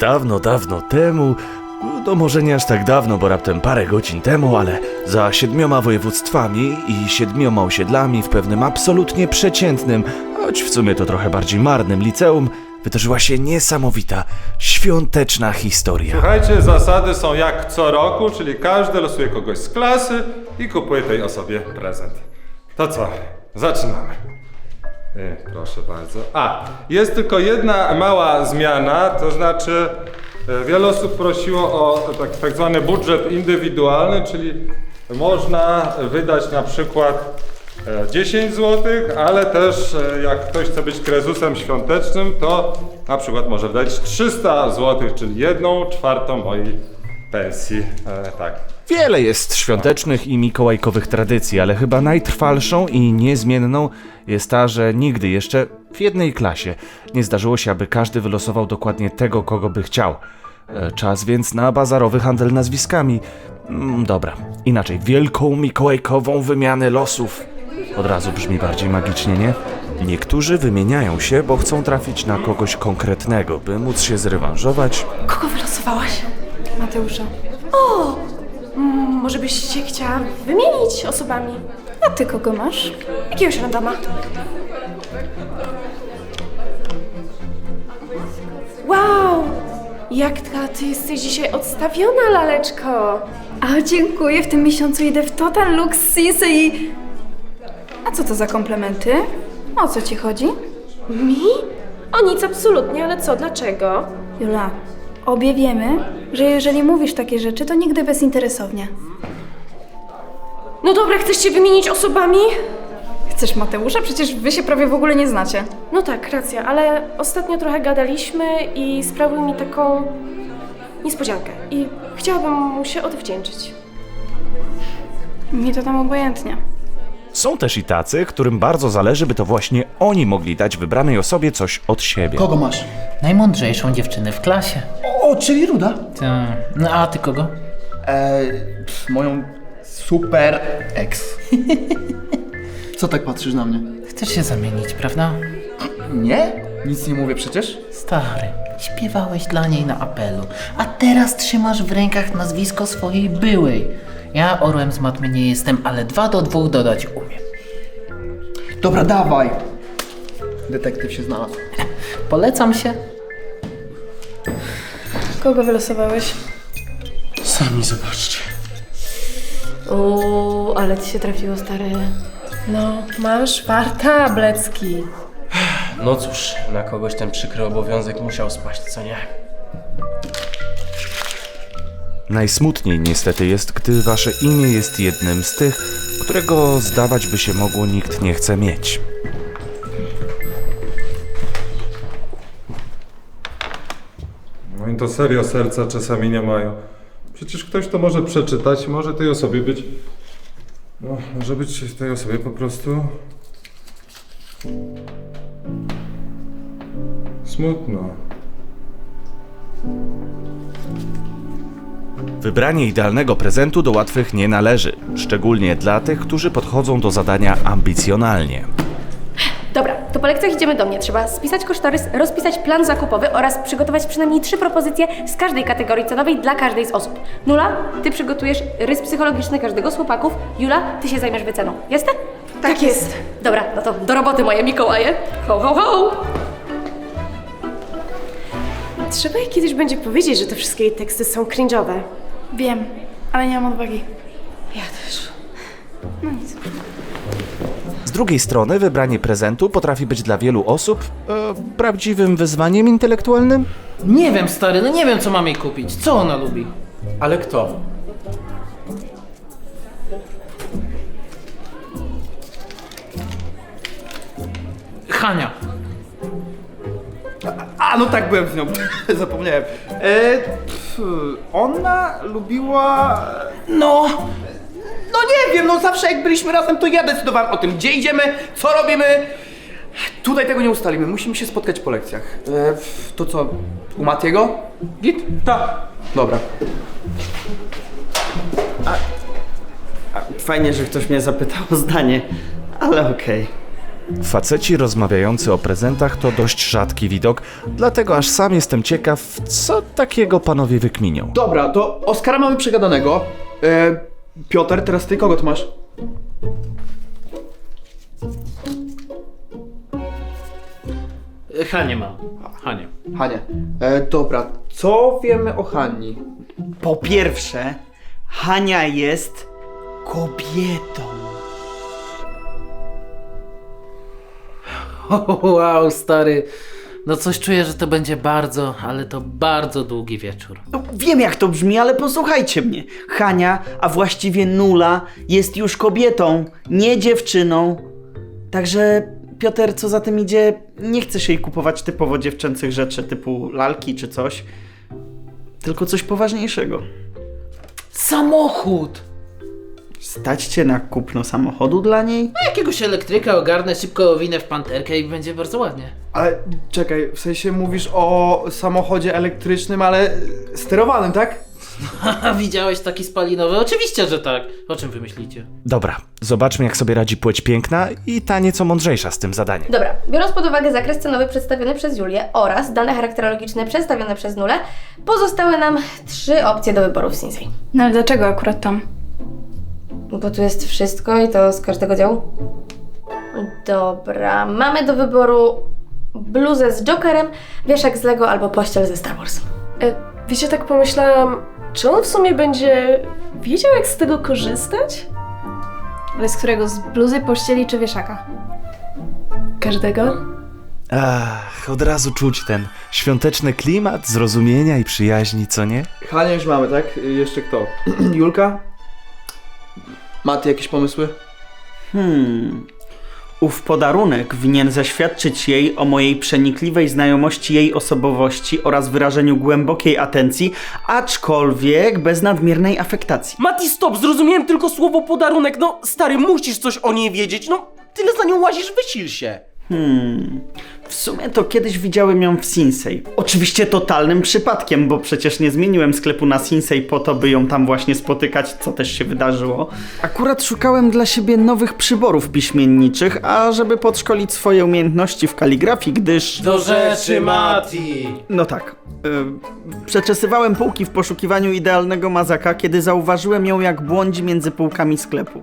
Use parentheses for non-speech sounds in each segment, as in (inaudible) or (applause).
Dawno, dawno temu, no może nie aż tak dawno, bo raptem parę godzin temu, ale za siedmioma województwami i siedmioma osiedlami w pewnym absolutnie przeciętnym, choć w sumie to trochę bardziej marnym liceum, wydarzyła się niesamowita, świąteczna historia. Słuchajcie, zasady są jak co roku, czyli każdy losuje kogoś z klasy i kupuje tej osobie prezent. To co? Zaczynamy. Y, proszę bardzo. A, jest tylko jedna mała zmiana, to znaczy e, wiele osób prosiło o tak, tak zwany budżet indywidualny, czyli można wydać na przykład e, 10 zł, ale też e, jak ktoś chce być krezusem świątecznym, to na przykład może wydać 300 zł, czyli jedną czwartą mojej pensji. E, tak. Wiele jest świątecznych i mikołajkowych tradycji, ale chyba najtrwalszą i niezmienną jest ta, że nigdy jeszcze w jednej klasie nie zdarzyło się, aby każdy wylosował dokładnie tego, kogo by chciał. E, Czas więc na bazarowy handel nazwiskami. Mm, dobra, inaczej, wielką mikołajkową wymianę losów. Od razu brzmi bardziej magicznie, nie? Niektórzy wymieniają się, bo chcą trafić na kogoś konkretnego, by móc się zrewanżować, Kogo wylosowałaś? Mateusza. O! Mm, Może byś się chciała wymienić osobami? A ty kogo masz? Jakiegoś randoma. Wow! Jak ta, ty jesteś dzisiaj odstawiona, laleczko! A dziękuję, w tym miesiącu idę w Total Lux i... A co to za komplementy? O co ci chodzi? Mi? O nic absolutnie, ale co, dlaczego? Jula, obie wiemy, że jeżeli mówisz takie rzeczy, to nigdy bezinteresownie. No dobra, chcesz się wymienić osobami? Chcesz Mateusza? Przecież wy się prawie w ogóle nie znacie. No tak, racja, ale ostatnio trochę gadaliśmy i sprawił mi taką niespodziankę i chciałabym mu się odwdzięczyć. Mi to tam obojętnie. Są też i tacy, którym bardzo zależy, by to właśnie oni mogli dać wybranej osobie coś od siebie. Kogo masz? Najmądrzejszą dziewczynę w klasie. O, czyli Ruda? Ta. No a ty kogo? Pff, moją super ex. (laughs) Co tak patrzysz na mnie? Chcesz się zamienić, prawda? Nie? Nic nie mówię przecież. Stary, śpiewałeś dla niej na apelu, a teraz trzymasz w rękach nazwisko swojej byłej. Ja orłem z matmy nie jestem, ale dwa do dwóch dodać umiem. Dobra, dawaj. Detektyw się znalazł. Polecam się. Kogo wylosowałeś? Sami zobaczcie. Uuu, ale ci się trafiło, stary. No, masz farta, Blecki. No cóż, na kogoś ten przykry obowiązek musiał spaść, co nie? Najsmutniej niestety jest, gdy wasze imię jest jednym z tych, którego zdawać by się mogło nikt nie chce mieć. To serio serca czasami nie mają. Przecież ktoś to może przeczytać, może tej osobie być. No, może być tej osobie po prostu. Smutno. Wybranie idealnego prezentu do łatwych nie należy, szczególnie dla tych, którzy podchodzą do zadania ambicjonalnie. To po lekcjach idziemy do mnie. Trzeba spisać kosztorys, rozpisać plan zakupowy oraz przygotować przynajmniej trzy propozycje z każdej kategorii cenowej dla każdej z osób. Nula, ty przygotujesz rys psychologiczny każdego z chłopaków. Jula, ty się zajmiesz wyceną. Jasne? Tak jest. Dobra, no to do roboty moje Mikołaje. Ho, ho, ho! Trzeba jej kiedyś będzie powiedzieć, że te wszystkie jej teksty są cringe'owe. Wiem, ale nie mam odwagi. Ja też. Z drugiej strony, wybranie prezentu potrafi być dla wielu osób e, prawdziwym wyzwaniem intelektualnym. Nie wiem, stary, no nie wiem, co mam jej kupić. Co ona lubi? Ale kto? Hania. A, no tak, byłem z nią. (laughs) Zapomniałem. E, pff, ona lubiła... No... No nie wiem, no zawsze jak byliśmy razem, to ja decydowałem o tym, gdzie idziemy, co robimy. Tutaj tego nie ustalimy, musimy się spotkać po lekcjach. E, to co, u Matiego? Git? Tak. Dobra. Fajnie, że ktoś mnie zapytał o zdanie, ale okej. Faceci rozmawiający o prezentach to dość rzadki widok, dlatego aż sam jestem ciekaw, co takiego panowie wykminią. Dobra, to Oskara mamy przegadanego. E, Piotr, teraz ty kogo tu masz? Hanie mam. Hanie. Hanie. E, dobra, co wiemy o Hani? Po pierwsze, Hania jest kobietą. (laughs) Wow, stary. No coś czuję, że to będzie bardzo, ale to bardzo długi wieczór. No, wiem jak to brzmi, ale posłuchajcie mnie. Hania, a właściwie Nula, jest już kobietą, nie dziewczyną. Także, Piotr, co za tym idzie, nie chcesz jej kupować typowo dziewczęcych rzeczy, typu lalki czy coś, tylko coś poważniejszego. Samochód! Stać cię na kupno samochodu dla niej? A jakiegoś elektryka ogarnę, szybko owinę w panterkę i będzie bardzo ładnie. Ale czekaj, w sensie mówisz o samochodzie elektrycznym, ale sterowanym, tak? Haha, (laughs) widziałeś taki spalinowy? Oczywiście, że tak. O czym wy myślicie? Dobra, zobaczmy jak sobie radzi płeć piękna i ta nieco mądrzejsza z tym zadaniem. Dobra, biorąc pod uwagę zakres cenowy przedstawiony przez Julię oraz dane charakterologiczne przedstawione przez Nulę, pozostały nam trzy opcje do wyboru w Sinsei. No ale dlaczego akurat tam? Bo tu jest wszystko i to z każdego działu. Dobra, mamy do wyboru bluzę z Jokerem, wieszak z Lego albo pościel ze Star Wars. E, Wiecie, tak pomyślałam, czy on w sumie będzie wiedział, jak z tego korzystać? Ale z którego? Z bluzy, pościeli czy wieszaka? Każdego? Ach, od razu czuć ten świąteczny klimat zrozumienia i przyjaźni, co nie? Hania już mamy, tak? Jeszcze kto? (clears throat) Julka? Maty, jakieś pomysły? Hmm. Ów podarunek winien zaświadczyć jej o mojej przenikliwej znajomości jej osobowości oraz wyrażeniu głębokiej atencji, aczkolwiek bez nadmiernej afektacji. Mati, stop, zrozumiałem tylko słowo podarunek. No, stary, musisz coś o niej wiedzieć. No, tyle za nią łazisz, wysil się. Hmm. W sumie to kiedyś widziałem ją w Sinsei. Oczywiście totalnym przypadkiem, bo przecież nie zmieniłem sklepu na Sinsei po to, by ją tam właśnie spotykać, co też się wydarzyło. Akurat szukałem dla siebie nowych przyborów piśmienniczych, a żeby podszkolić swoje umiejętności w kaligrafii, gdyż... Do rzeczy, Mati. No tak. Y, przeczesywałem półki w poszukiwaniu idealnego mazaka, kiedy zauważyłem ją jak błądzi między półkami sklepu.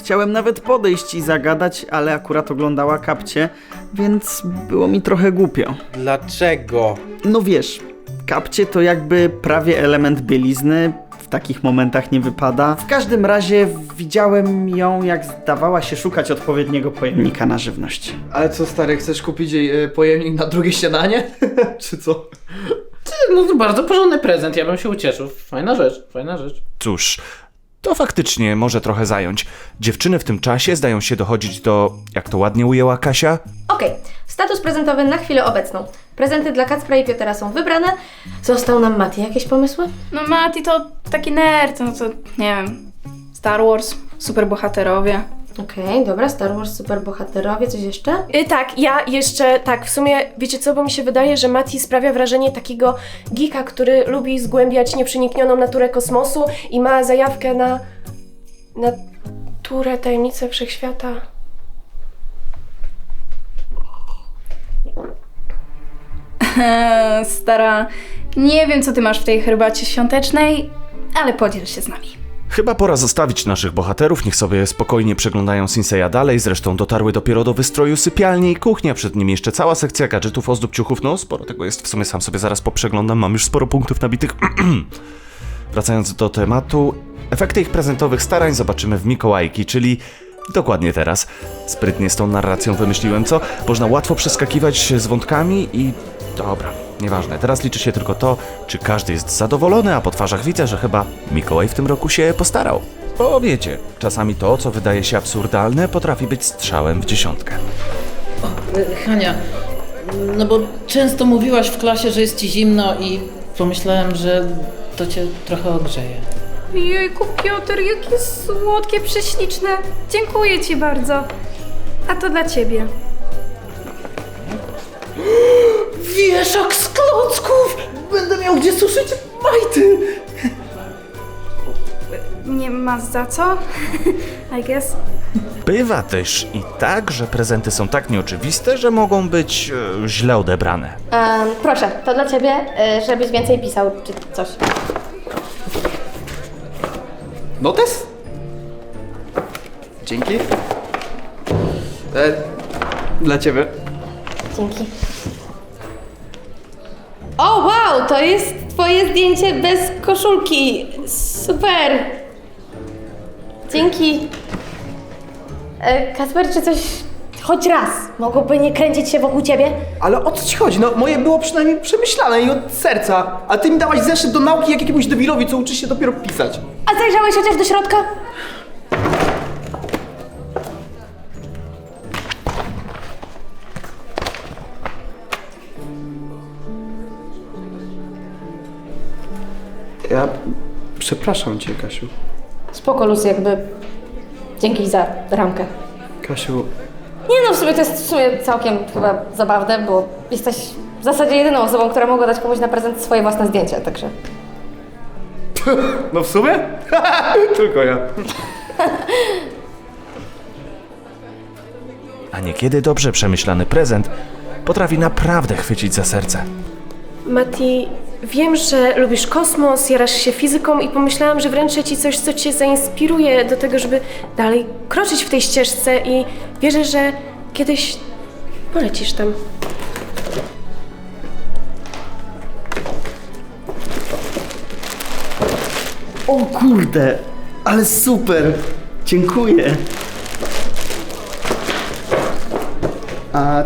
Chciałem nawet podejść i zagadać, ale akurat oglądała kapcie, więc było mi trochę głupio. Dlaczego? No wiesz, kapcie to jakby prawie element bielizny, w takich momentach nie wypada. W każdym razie widziałem ją, jak zdawała się szukać odpowiedniego pojemnika na żywność. Ale co stary, chcesz kupić jej y, pojemnik na drugie śniadanie? (laughs) Czy co? Ty, no to bardzo porządny prezent, ja bym się ucieszył. Fajna rzecz, fajna rzecz. Cóż, to faktycznie może trochę zająć. Dziewczyny w tym czasie zdają się dochodzić do, jak to ładnie ujęła Kasia, Okej, status prezentowy na chwilę obecną. Prezenty dla Kacpra i Piotera są wybrane. Został nam Mati. Jakieś pomysły? No Mati to taki nerd, no to nie wiem. Star Wars, superbohaterowie. Okej, dobra, Star Wars, superbohaterowie, coś jeszcze? Y, tak, ja jeszcze, tak, w sumie, wiecie co, bo mi się wydaje, że Mati sprawia wrażenie takiego geeka, który lubi zgłębiać nieprzeniknioną naturę kosmosu i ma zajawkę na... naturę, tajemnicę wszechświata. (laughs) Stara, nie wiem co ty masz w tej herbacie świątecznej, ale podziel się z nami. Chyba pora zostawić naszych bohaterów, niech sobie spokojnie przeglądają Sinseya dalej, zresztą dotarły dopiero do wystroju sypialni i kuchnia, przed nimi jeszcze cała sekcja gadżetów, ozdób, ciuchów, no sporo tego jest, w sumie sam sobie zaraz poprzeglądam, mam już sporo punktów nabitych. (clears throat) Wracając do tematu, efekty ich prezentowych starań zobaczymy w Mikołajki, czyli dokładnie teraz. Sprytnie z tą narracją wymyśliłem, co? Można łatwo przeskakiwać z wątkami i... dobra, nieważne, teraz liczy się tylko to, czy każdy jest zadowolony, a po twarzach widzę, że chyba Mikołaj w tym roku się postarał. Bo wiecie, czasami to, co wydaje się absurdalne, potrafi być strzałem w dziesiątkę. E, Hania, no bo często mówiłaś w klasie, że jest ci zimno i pomyślałem, że to cię trochę ogrzeje. Jejku, Piotr, jakie słodkie, prześliczne. Dziękuję ci bardzo. A to dla ciebie. Wieszak z klocków! Będę miał gdzie suszyć majty! Nie ma za co? (laughs) I guess. bywa też i tak, że prezenty są tak nieoczywiste, że mogą być e, źle odebrane. Em, proszę, to dla ciebie, y, żebyś więcej pisał czy coś. Notes? Dzięki. E, dla ciebie. Dzięki. O, wow, to jest twoje zdjęcie bez koszulki. Super. Dzięki. E, Kasper, czy coś choć raz mogłoby nie kręcić się wokół ciebie? Ale o co ci chodzi? No moje było przynajmniej przemyślane i od serca. A ty mi dałaś zeszyt do nauki jak jakiemuś debilowi, co uczy się dopiero pisać. A zajrzałeś chociaż do środka? Ja przepraszam cię, Kasiu. Spoko, Lucy, jakby... Dzięki za ramkę. Kasiu, Nie no, w sumie to jest w sumie całkiem chyba zabawne, bo jesteś w zasadzie jedyną osobą, która mogła dać komuś na prezent swoje własne zdjęcie, także... no w sumie? (laughs) Tylko ja. A niekiedy dobrze przemyślany prezent potrafi naprawdę chwycić za serce. Mati, wiem, że lubisz kosmos, jarasz się fizyką i pomyślałam, że wręczę ci coś, co cię zainspiruje do tego, żeby dalej kroczyć w tej ścieżce i wierzę, że kiedyś polecisz tam. O kurde, ale super. Dziękuję. A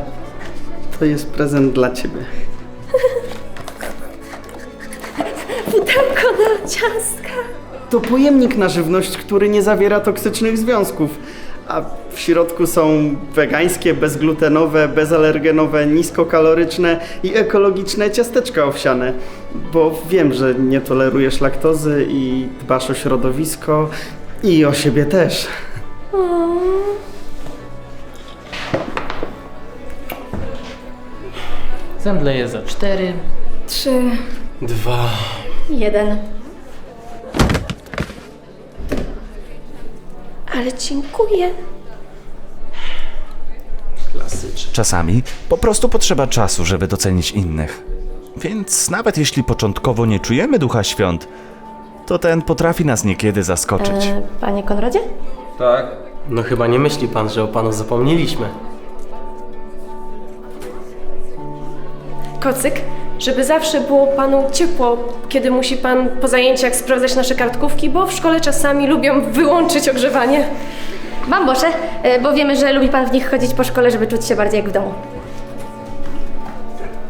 to jest prezent dla ciebie. Ciastka. To pojemnik na żywność, który nie zawiera toksycznych związków. A w środku są wegańskie, bezglutenowe, bezalergenowe, niskokaloryczne i ekologiczne ciasteczka owsiane. Bo wiem, że nie tolerujesz laktozy i dbasz o środowisko i o siebie też. Zemdleję za cztery. Trzy. Dwa. Jeden. Ale dziękuję. Czasami po prostu potrzeba czasu, żeby docenić innych. Więc nawet jeśli początkowo nie czujemy ducha świąt, to ten potrafi nas niekiedy zaskoczyć. E, panie Konradzie? Tak. No chyba nie myśli pan, że o panu zapomnieliśmy. Kocyk, żeby zawsze było panu ciepło, kiedy musi pan po zajęciach sprawdzać nasze kartkówki, bo w szkole czasami lubią wyłączyć ogrzewanie. Bambosze, e, bo wiemy, że lubi pan w nich chodzić po szkole, żeby czuć się bardziej jak w domu.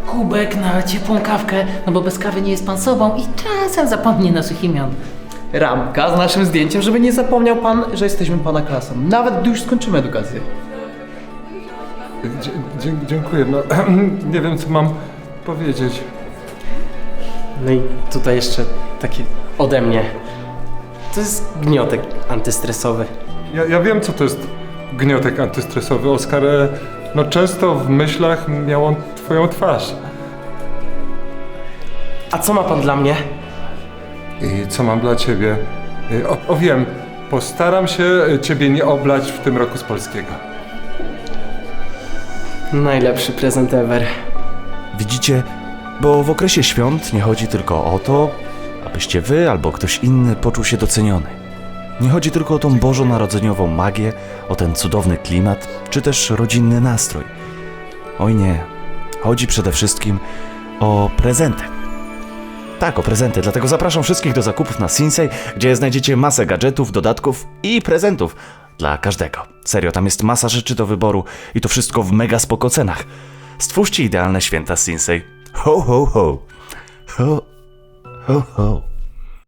Kubek na ciepłą kawkę, no bo bez kawy nie jest pan sobą i czasem zapomni naszych imion. Ramka z naszym zdjęciem, żeby nie zapomniał pan, że jesteśmy pana klasą. Nawet gdy już skończymy edukację. Dzie- dzie- dziękuję. No, (clears throat) nie wiem, co mam powiedzieć. No i tutaj jeszcze takie ode mnie. To jest gniotek antystresowy. Ja, ja wiem, co to jest gniotek antystresowy, Oskar. e, No często w myślach miał on twoją twarz. A co ma pan dla mnie? I co mam dla ciebie? E, O, o wiem, postaram się e, ciebie nie oblać w tym roku z polskiego. Najlepszy prezent ever. Widzicie, bo w okresie świąt nie chodzi tylko o to, abyście wy albo ktoś inny poczuł się doceniony. Nie chodzi tylko o tą bożonarodzeniową magię, o ten cudowny klimat, czy też rodzinny nastrój. Oj nie, chodzi przede wszystkim o prezenty. Tak, o prezenty, dlatego zapraszam wszystkich do zakupów na Sinsei, gdzie znajdziecie masę gadżetów, dodatków i prezentów dla każdego. Serio, tam jest masa rzeczy do wyboru i to wszystko w mega spoko cenach. Stwórzcie idealne święta Sinsei. Ho, ho, ho. Ho, ho, ho.